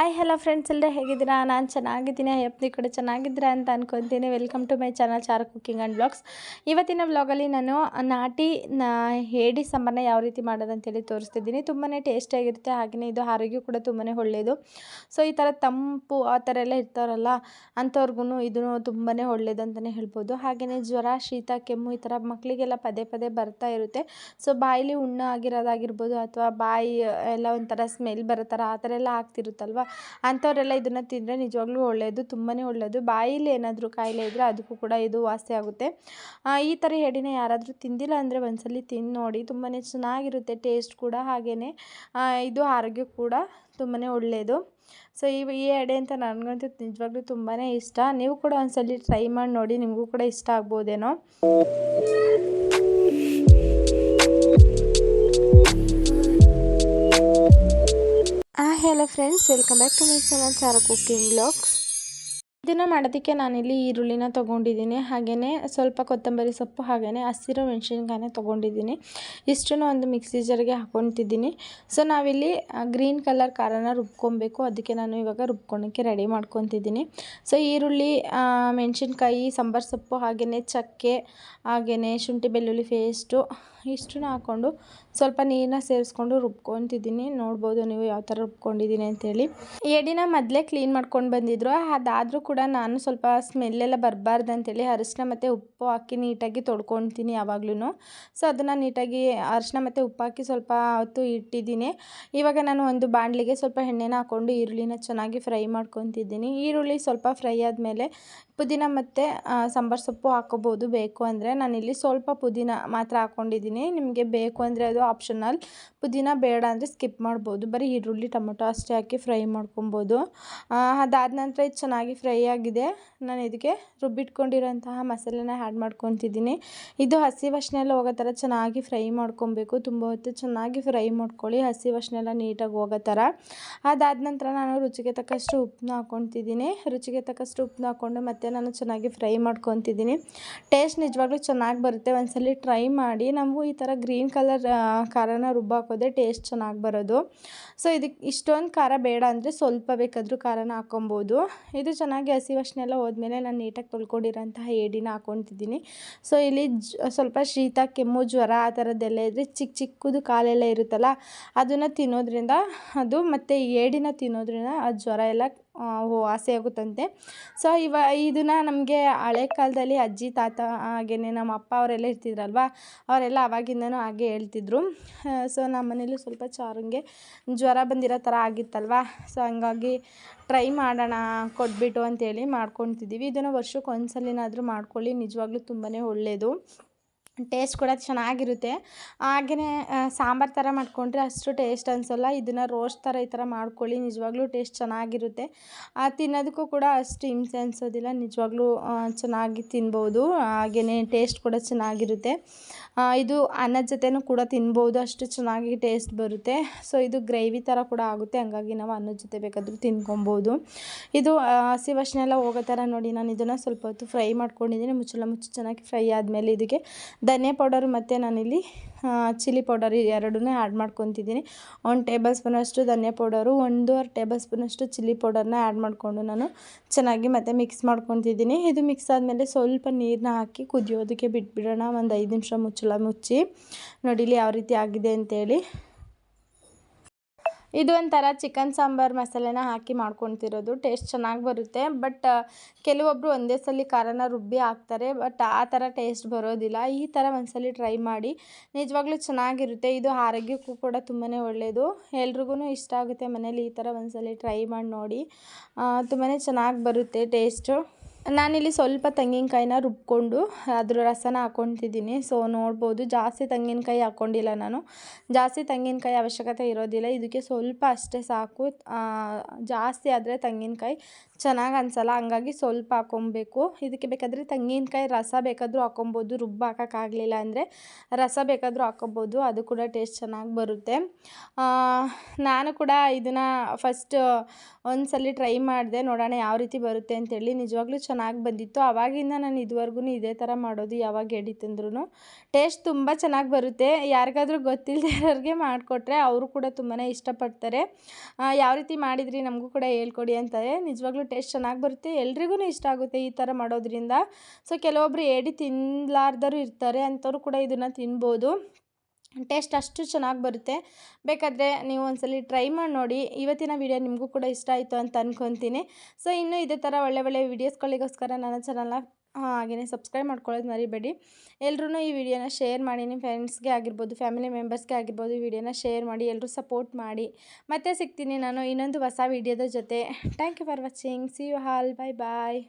Hi hello friends ಎಲ್ಲರೂ ಹೇಗಿದ್ದೀರಾ? ನಾನು ಚೆನ್ನಾಗಿದ್ದೀನಿ. ಯಪ್ನಿ ಕೂಡ ಚೆನ್ನಾಗಿದ್ದೀರಾ ಅಂತ ಅನ್ಕೊತೀನಿ. ವೆಲ್ಕಮ್ ಟು ಮೈ ಚಾನಲ್ ಚಾರ್ ಕುಕ್ಕಿಂಗ್ ಆ್ಯಂಡ್ ಬ್ಲಾಗ್ಸ್ ಇವತ್ತಿನ ವ್ಲಾಗಲ್ಲಿ ನಾನು ನಾಟಿ ಹೇಡಿ ಸಾಂಬಾರನ್ನ ಯಾವ ರೀತಿ ಮಾಡೋದು ಅಂತೇಳಿ ತೋರಿಸ್ತಿದ್ದೀನಿ. ತುಂಬಾ ಟೇಸ್ಟಿಯಾಗಿರುತ್ತೆ ಹಾಗೆಯೇ ಇದು ಆರೋಗ್ಯ ಕೂಡ ತುಂಬಾ ಒಳ್ಳೆಯದು ಸೊ ಈ ಥರ ತಂಪು, ಆ ಥರ ಎಲ್ಲ ಇರ್ತಾರಲ್ಲ ಅಂಥವ್ರಿಗೂ ಇದು ತುಂಬಾ ಒಳ್ಳೆಯದು ಅಂತಲೇ ಹೇಳ್ಬೋದು. ಹಾಗೆಯೇ ಜ್ವರ, ಶೀತ, ಕೆಮ್ಮು ಈ ಥರ ಮಕ್ಕಳಿಗೆಲ್ಲ ಪದೇ ಪದೇ ಬರ್ತಾ ಇರುತ್ತೆ. ಸೊ ಬಾಯಲ್ಲಿ ಹುಣ್ಣು ಆಗಿರೋದಾಗಿರ್ಬೋದು ಅಥವಾ ಬಾಯಿ ಎಲ್ಲ ಒಂಥರ ಸ್ಮೆಲ್ ಬರೋ ಥರ ಆ ಥರ ಎಲ್ಲ ಆಗ್ತಿರುತ್ತಲ್ವ? ಅಂಥವರೆಲ್ಲ ಇದನ್ನು ತಿಂದರೆ ನಿಜವಾಗ್ಲೂ ಒಳ್ಳೆಯದು ತುಂಬಾ ಒಳ್ಳೆಯದು ಬಾಯಲ್ಲಿ ಏನಾದರೂ ಕಾಯಿಲೆ ಇದ್ದರೆ ಅದಕ್ಕೂ ಕೂಡ ಇದು ವಾಸಿ ಆಗುತ್ತೆ. ಈ ಥರ ಎಡೆನ ಯಾರಾದರೂ ತಿಂದಿಲ್ಲ ಅಂದರೆ ಒಂದ್ಸಲಿ ತಿಂದು ನೋಡಿ. ತುಂಬಾ ಚೆನ್ನಾಗಿರುತ್ತೆ, ಟೇಸ್ಟ್ ಕೂಡ ಹಾಗೆಯೇ ಇದು ಆರೋಗ್ಯ ಕೂಡ ತುಂಬಾ ಒಳ್ಳೆಯದು ಸೊ, ಈ ಈ ಎಡೆ ಅಂತ ನನಗಂತೂ ನಿಜವಾಗ್ಲೂ ತುಂಬಾ ಇಷ್ಟ. ನೀವು ಕೂಡ ಒಂದ್ಸಲಿ ಟ್ರೈ ಮಾಡಿ ನೋಡಿ, ನಿಮಗೂ ಕೂಡ ಇಷ್ಟ ಆಗ್ಬೋದೇನೋ. hello friends welcome back to my channel chara cooking vlogs. ಇದನ್ನು ಮಾಡೋದಕ್ಕೆ ನಾನಿಲ್ಲಿ ಈರುಳ್ಳಿನ ತೊಗೊಂಡಿದ್ದೀನಿ. ಹಾಗೆಯೇ ಸ್ವಲ್ಪ ಕೊತ್ತಂಬರಿ ಸೊಪ್ಪು ಹಾಗೆಯೇ ಹಸಿರು ಮೆಣಸಿನ್ಕಾಯಿನ ತೊಗೊಂಡಿದ್ದೀನಿ. ಇಷ್ಟನ್ನು ಒಂದು ಮಿಕ್ಸಿ ಜಾರ್ಗೆ ಹಾಕೊತಿದ್ದೀನಿ ಸೊ ನಾವಿಲ್ಲಿ ಗ್ರೀನ್ ಕಲರ್ ಖಾರನ ರುಬ್ಕೊಬೇಕು. ಅದಕ್ಕೆ ನಾನು ಇವಾಗ ರುಬ್ಕೊಳಕ್ಕೆ ರೆಡಿ ಮಾಡ್ಕೊತಿದ್ದೀನಿ. ಸೊ ಈರುಳ್ಳಿ ಮೆಣಸಿನ್ಕಾಯಿ, ಸಾಂಬಾರು ಸೊಪ್ಪು ಹಾಗೆಯೇ ಚಕ್ಕೆ ಹಾಗೆಯೇ ಶುಂಠಿ, ಬೆಳ್ಳುಳ್ಳಿ ಪೇಸ್ಟು ಇಷ್ಟನ್ನು ಹಾಕ್ಕೊಂಡು ಸ್ವಲ್ಪ ನೀರನ್ನ ಸೇರಿಸ್ಕೊಂಡು ರುಬ್ಕೊತಿದ್ದೀನಿ. ನೋಡ್ಬೋದು ನೀವು ಯಾವ ಥರ ರುಬ್ಕೊಂಡಿದ್ದೀನಿ ಅಂತೇಳಿ. ಎಡಿನ ಮೊದಲೇ ಕ್ಲೀನ್ ಮಾಡ್ಕೊಂಡು ಬಂದಿದ್ರು. ಅದಾದರೂ ಕೂಡ ನಾನು ಸ್ವಲ್ಪ ಸ್ಮೆಲ್ಲೆಲ್ಲ ಬರಬಾರ್ದು ಅಂತೇಳಿ ಅರಿಶಿನ ಮತ್ತು ಉಪ್ಪು ಹಾಕಿ ನೀಟಾಗಿ ತೊಳ್ಕೊತೀನಿ ಯಾವಾಗ್ಲೂ ಸೊ ಅದನ್ನು ನೀಟಾಗಿ ಅರಿಶಿನ ಮತ್ತು ಉಪ್ಪು ಹಾಕಿ ಸ್ವಲ್ಪ ಹೊತ್ತು ಇಟ್ಟಿದ್ದೀನಿ. ಇವಾಗ ನಾನು ಒಂದು ಬಾಣಲಿಗೆ ಸ್ವಲ್ಪ ಎಣ್ಣೆನ ಹಾಕ್ಕೊಂಡು ಈರುಳ್ಳಿನ ಚೆನ್ನಾಗಿ ಫ್ರೈ ಮಾಡ್ಕೊತಿದ್ದೀನಿ. ಈರುಳ್ಳಿ ಸ್ವಲ್ಪ ಫ್ರೈ ಆದಮೇಲೆ ಪುದೀನ ಮತ್ತು ಸಾಂಬಾರು ಸೊಪ್ಪು ಹಾಕೋಬೋದು ಬೇಕು ಅಂದರೆ. ನಾನಿಲ್ಲಿ ಸ್ವಲ್ಪ ಪುದೀನ ಮಾತ್ರ ಹಾಕ್ಕೊಂಡಿದ್ದೀನಿ ನಿಮಗೆ ಬೇಕು ಅಂದರೆ ಅದು ಆಪ್ಷನಲ್ ಪುದೀನ ಬೇಡ ಅಂದರೆ ಸ್ಕಿಪ್ ಮಾಡ್ಬೋದು. ಬರೀ ಈರುಳ್ಳಿ, ಟೊಮೊಟೊ ಅಷ್ಟೇ ಹಾಕಿ ಫ್ರೈ ಮಾಡ್ಕೊಬೋದು. ಅದಾದ ನಂತರ ಇದು ಚೆನ್ನಾಗಿ ಫ್ರೈ ಆಗಿದೆ ನಾನು ಇದಕ್ಕೆ ರುಬ್ಬಿಟ್ಕೊಂಡಿರೋಂತಹ ಮಸಾಲೆನ ಆ್ಯಡ್ ಮಾಡ್ಕೊತಿದ್ದೀನಿ. ಇದು ಹಸಿ ವಾಸನೆ ಎಲ್ಲ ಹೋಗೋ ಥರ ಚೆನ್ನಾಗಿ ಫ್ರೈ ಮಾಡ್ಕೊಬೇಕು. ತುಂಬ ಹೊತ್ತು ಚೆನ್ನಾಗಿ ಫ್ರೈ ಮಾಡ್ಕೊಳ್ಳಿ. ಹಸಿ ವಾಸನೆ ಎಲ್ಲ ನೀಟಾಗಿ ಹೋಗೋ ಥರ ಅದಾದ ನಂತರ ನಾನು ರುಚಿಗೆ ತಕ್ಕಷ್ಟು ಉಪ್ಪನ್ನ ಹಾಕ್ಕೊತಿದ್ದೀನಿ ರುಚಿಗೆ ತಕ್ಕಷ್ಟು ಉಪ್ಪನ್ನ ಹಾಕ್ಕೊಂಡು ಮತ್ತೆ ನಾನು ಚೆನ್ನಾಗಿ ಫ್ರೈ ಮಾಡ್ಕೊತಿದ್ದೀನಿ. ಟೇಸ್ಟ್ ನಿಜವಾಗ್ಲೂ ಚೆನ್ನಾಗಿ ಬರುತ್ತೆ. ಒಂದ್ಸಲಿ ಟ್ರೈ ಮಾಡಿ. ನಾವು ಈ ಥರ ಗ್ರೀನ್ ಕಲರ್ ಖಾರನ ರುಬ್ಬಾಕೋದೆ ಟೇಸ್ಟ್ ಚೆನ್ನಾಗಿ ಬರೋದು. ಸೊ ಇದಕ್ಕೆ ಇಷ್ಟೊಂದು ಖಾರ ಬೇಡ ಅಂದರೆ ಸ್ವಲ್ಪ ಬೇಕಾದರೂ ಖಾರನ ಹಾಕೊಬೋದು. ಇದು ಚೆನ್ನಾಗಿ ಹಸಿ ವಾಸನೆ ಎಲ್ಲ ಹೋದ್ಮೇಲೆ ನಾನು ನೀಟಾಗಿ ತೊಳ್ಕೊಂಡಿರೋಂತಹ ಏಡಿನ ಹಾಕೊತಿದ್ದೀನಿ ಸೊ ಇಲ್ಲಿ ಸ್ವಲ್ಪ ಶೀತ, ಕೆಮ್ಮು, ಜ್ವರ ಆ ಥರದ್ದೆಲ್ಲ ಇದ್ದರೆ ಚಿಕ್ಕ ಚಿಕ್ಕದು ಕಾಲೆಲ್ಲ ಇರುತ್ತಲ್ಲ, ಅದನ್ನು ತಿನ್ನೋದ್ರಿಂದ ಅದು ಮತ್ತು ಏಡಿನ ತಿನ್ನೋದ್ರಿಂದ ಆ ಜ್ವರ ಎಲ್ಲ ಆಸೆ ಆಗುತ್ತಂತೆ. ಸೊ ಇವ, ಇದನ್ನು ನಮಗೆ ಹಳೆ ಕಾಲದಲ್ಲಿ ಅಜ್ಜಿ, ತಾತ ಹಾಗೇ ನಮ್ಮ ಅಪ್ಪ ಅವರೆಲ್ಲ ಇರ್ತಿದ್ರಲ್ವ ಅವರೆಲ್ಲ ಅವಾಗಿಂದನೂ ಹಾಗೆ ಹೇಳ್ತಿದ್ರು. ಸೊ ನಮ್ಮ ಮನೇಲಿ ಸ್ವಲ್ಪ ಚಾರಂಗೆ ಜ್ವರ ಬಂದಿರೋ ಥರ ಆಗಿತ್ತಲ್ವ? ಸೊ ಹಂಗಾಗಿ ಟ್ರೈ ಮಾಡೋಣ, ಕೊಟ್ಬಿಟ್ಟು ಅಂತೇಳಿ ಮಾಡ್ಕೊತಿದ್ದೀವಿ ಇದನ್ನು ವರ್ಷಕ್ಕೆ ಒಂದ್ಸಲಿನಾದರೂ ಮಾಡ್ಕೊಳ್ಳಿ. ನಿಜವಾಗ್ಲೂ ತುಂಬಾ ಒಳ್ಳೆಯದು ಟೇಸ್ಟ್ ಕೂಡ ಚೆನ್ನಾಗಿರುತ್ತೆ. ಹಾಗೆಯೇ ಸಾಂಬಾರು ಥರ ಮಾಡಿಕೊಂಡ್ರೆ ಅಷ್ಟು ಟೇಸ್ಟ್ ಅನಿಸಲ್ಲ. ಇದನ್ನು ರೋಸ್ಟ್ ಥರ ಈ ಥರ ಮಾಡ್ಕೊಳ್ಳಿ. ನಿಜವಾಗ್ಲೂ ಟೇಸ್ಟ್ ಚೆನ್ನಾಗಿರುತ್ತೆ. ತಿನ್ನೋದಕ್ಕೂ ಕೂಡ ಅಷ್ಟು ಹಿಂಸೆ ಅನಿಸೋದಿಲ್ಲ. ನಿಜವಾಗ್ಲೂ ಚೆನ್ನಾಗಿ ತಿನ್ಬೋದು. ಹಾಗೆಯೇ ಟೇಸ್ಟ್ ಕೂಡ ಚೆನ್ನಾಗಿರುತ್ತೆ. ಇದು ಅನ್ನದ ಜೊತೆನೂ ಕೂಡ ತಿನ್ಬೋದು. ಅಷ್ಟು ಚೆನ್ನಾಗಿ ಟೇಸ್ಟ್ ಬರುತ್ತೆ. ಸೊ, ಇದು ಗ್ರೇವಿ ಥರ ಕೂಡ ಆಗುತ್ತೆ. ಹಂಗಾಗಿ ನಾವು ಅನ್ನದ ಜೊತೆ ಬೇಕಾದರೂ ತಿನ್ಕೊಬೋದು. ಇದು ಹಸಿ ವಾಸನೆ ಹೋಗೋ ಥರ ನೋಡಿ ನಾನು ಇದನ್ನು ಸ್ವಲ್ಪ ಹೊತ್ತು ಫ್ರೈ ಮಾಡ್ಕೊಂಡಿದ್ದೀನಿ. ಮುಚ್ಚಳ ಮುಚ್ಚು ಚೆನ್ನಾಗಿ ಫ್ರೈ ಆದಮೇಲೆ ಇದಕ್ಕೆ ಧನಿಯಾ ಪೌಡರ್ ಮತ್ತು ನಾನಿಲ್ಲಿ ಚಿಲ್ಲಿ ಪೌಡರ್ ಎರಡನ್ನೂ ಆ್ಯಡ್ ಮಾಡ್ಕೊತಿದ್ದೀನಿ. ಒಂದು ಟೇಬಲ್ ಸ್ಪೂನಷ್ಟು ಧನಿಯಾ ಪೌಡರು, ಒಂದೂವರೆ ಟೇಬಲ್ ಸ್ಪೂನಷ್ಟು ಚಿಲ್ಲಿ ಪೌಡರ್ನ ಆ್ಯಡ್ ಮಾಡಿಕೊಂಡು ನಾನು ಚೆನ್ನಾಗಿ ಮತ್ತೆ ಮಿಕ್ಸ್ ಮಾಡ್ಕೊತಿದ್ದೀನಿ. ಇದು ಮಿಕ್ಸ್ ಆದಮೇಲೆ ಸ್ವಲ್ಪ ನೀರನ್ನ ಹಾಕಿ ಕುದಿಯೋದಕ್ಕೆ ಬಿಟ್ಬಿಡೋಣ. ಒಂದು ಐದು ನಿಮಿಷ ಮುಚ್ಚಳ ಮುಚ್ಚಿ. ನೋಡಿ ಇಲ್ಲಿ ಯಾವ ರೀತಿ ಆಗಿದೆ ಅಂತೇಳಿ. ಇದು ಒಂಥರ ಚಿಕನ್ ಸಾಂಬಾರು ಮಸಾಲೆನ ಹಾಕಿ ಮಾಡ್ಕೊತಿರೋದು. ಟೇಸ್ಟ್ ಚೆನ್ನಾಗಿ ಬರುತ್ತೆ. ಬಟ್ ಕೆಲವೊಬ್ಬರು ಒಂದೇ ಸಲ ಖಾರನ ರುಬ್ಬಿ ಹಾಕ್ತಾರೆ. ಬಟ್, ಆ ಥರ ಟೇಸ್ಟ್ ಬರೋದಿಲ್ಲ. ಈ ಥರ ಒಂದ್ಸಲ ಟ್ರೈ ಮಾಡಿ. ನಿಜವಾಗ್ಲೂ ಚೆನ್ನಾಗಿರುತ್ತೆ. ಇದು ಆರೋಗ್ಯಕ್ಕೂ ಕೂಡ ತುಂಬಾ ಒಳ್ಳೆಯದು ಎಲ್ರಿಗೂ ಇಷ್ಟ ಆಗುತ್ತೆ ಮನೇಲಿ ಈ ಥರ ಒಂದ್ಸಲ ಟ್ರೈ ಮಾಡಿ ನೋಡಿ. ತುಂಬಾ ಚೆನ್ನಾಗಿ ಬರುತ್ತೆ ಟೇಸ್ಟು. ನಾನಿಲ್ಲಿ ಸ್ವಲ್ಪ ತೆಂಗಿನಕಾಯಿನ ರುಬ್ಕೊಂಡು ಅದ್ರ ರಸನ ಹಾಕ್ಕೊತಿದ್ದೀನಿ. ಸೊ ನೋಡ್ಬೋದು. ಜಾಸ್ತಿ ತೆಂಗಿನಕಾಯಿ ಹಾಕ್ಕೊಂಡಿಲ್ಲ ನಾನು. ಜಾಸ್ತಿ ತೆಂಗಿನಕಾಯಿ ಅವಶ್ಯಕತೆ ಇರೋದಿಲ್ಲ. ಇದಕ್ಕೆ ಸ್ವಲ್ಪ ಅಷ್ಟೇ ಸಾಕು. ಜಾಸ್ತಿ ಆದರೆ ತೆಂಗಿನಕಾಯಿ ಚೆನ್ನಾಗಿ ಅನಿಸಲ್ಲ. ಹಂಗಾಗಿ ಸ್ವಲ್ಪ ಹಾಕ್ಕೊಬೇಕು. ಇದಕ್ಕೆ ಬೇಕಾದರೆ ತೆಂಗಿನಕಾಯಿ ರಸ ಬೇಕಾದರೂ ಹಾಕ್ಕೊಬೋದು. ರುಬ್ಬ ಹಾಕೋಕ್ಕಾಗಲಿಲ್ಲ ಅಂದರೆ ರಸ ಬೇಕಾದರೂ ಹಾಕ್ಕೊಬೋದು. ಅದು ಕೂಡ ಟೇಸ್ಟ್ ಚೆನ್ನಾಗಿ ಬರುತ್ತೆ. ನಾನು ಕೂಡ ಇದನ್ನು ಫಸ್ಟ್ ಒಂದ್ಸಲಿ ಟ್ರೈ ಮಾಡಿದೆ. ನೋಡೋಣ ಯಾವ ರೀತಿ ಬರುತ್ತೆ ಅಂತೇಳಿ. ನಿಜವಾಗ್ಲೂ ಚೆನ್ನಾಗಿ ಚೆನ್ನಾಗಿ ಬಂದಿತ್ತು. ಆವಾಗಿಂದ ನಾನು ಇದುವರೆಗೂ ಇದೇ ಥರ ಮಾಡೋದು ಯಾವಾಗ ಎಡಿ ತಂದ್ರೂ ಟೇಸ್ಟ್ ತುಂಬ ಚೆನ್ನಾಗಿ ಬರುತ್ತೆ. ಯಾರಿಗಾದ್ರೂ ಗೊತ್ತಿಲ್ಲದೆ ಮಾಡಿಕೊಟ್ರೆ ಅವರು ಕೂಡ ತುಂಬಾ ಇಷ್ಟಪಡ್ತಾರೆ. ಯಾವ ರೀತಿ ಮಾಡಿದ್ರಿ ನಮಗೂ ಕೂಡ ಹೇಳ್ಕೊಡಿ ಅಂತಾರೆ. ನಿಜವಾಗ್ಲೂ ಟೇಸ್ಟ್ ಚೆನ್ನಾಗಿ ಬರುತ್ತೆ. ಎಲ್ರಿಗೂ ಇಷ್ಟ ಆಗುತ್ತೆ ಈ ಥರ ಮಾಡೋದ್ರಿಂದ. ಸೊ ಕೆಲವೊಬ್ರು ಏಡಿ ತಿನ್ನಲಾರ್ದರು ಇರ್ತಾರೆ. ಅಂಥವ್ರು ಕೂಡ ಇದನ್ನು ತಿನ್ಬೋದು. ಟೇಸ್ಟ್ ಅಷ್ಟು ಚೆನ್ನಾಗಿ ಬರುತ್ತೆ. ಬೇಕಾದರೆ ನೀವು ಒಂದ್ಸಲ ಟ್ರೈ ಮಾಡಿ ನೋಡಿ. ಇವತ್ತಿನ ವಿಡಿಯೋ ನಿಮಗೂ ಕೂಡ ಇಷ್ಟ ಆಯಿತು ಅಂತ ಅಂದ್ಕೊತೀನಿ ಸೊ, ಇನ್ನೂ ಇದೇ ಥರ ಒಳ್ಳೆ ಒಳ್ಳೆ ವೀಡಿಯೋಸ್ಗಳಿಗೋಸ್ಕರ ನನ್ನ ಚಾನಲ್ನ ಹಾಗೆಯೇ ಸಬ್ಸ್ಕ್ರೈಬ್ ಮಾಡ್ಕೊಳ್ಳೋದು ಮರಿಬೇಡಿ. ಎಲ್ಲರೂ ಈ ವಿಡಿಯೋನ ಶೇರ್ ಮಾಡಿ ನಿಮ್ಮ ಫ್ರೆಂಡ್ಸ್ಗೆ ಆಗಿರ್ಬೋದು ಫ್ಯಾಮಿಲಿ ಮೆಂಬರ್ಸ್ಗೆ ಆಗಿರ್ಬೋದು ಈ ವಿಡಿಯೋನ ಶೇರ್ ಮಾಡಿ ಎಲ್ಲರೂ ಸಪೋರ್ಟ್ ಮಾಡಿ. ಮತ್ತೆ ಸಿಗ್ತೀನಿ ನಾನು ಇನ್ನೊಂದು ಹೊಸ ವಿಡಿಯೋದ ಜೊತೆ. Thank you for watching see you all bye bye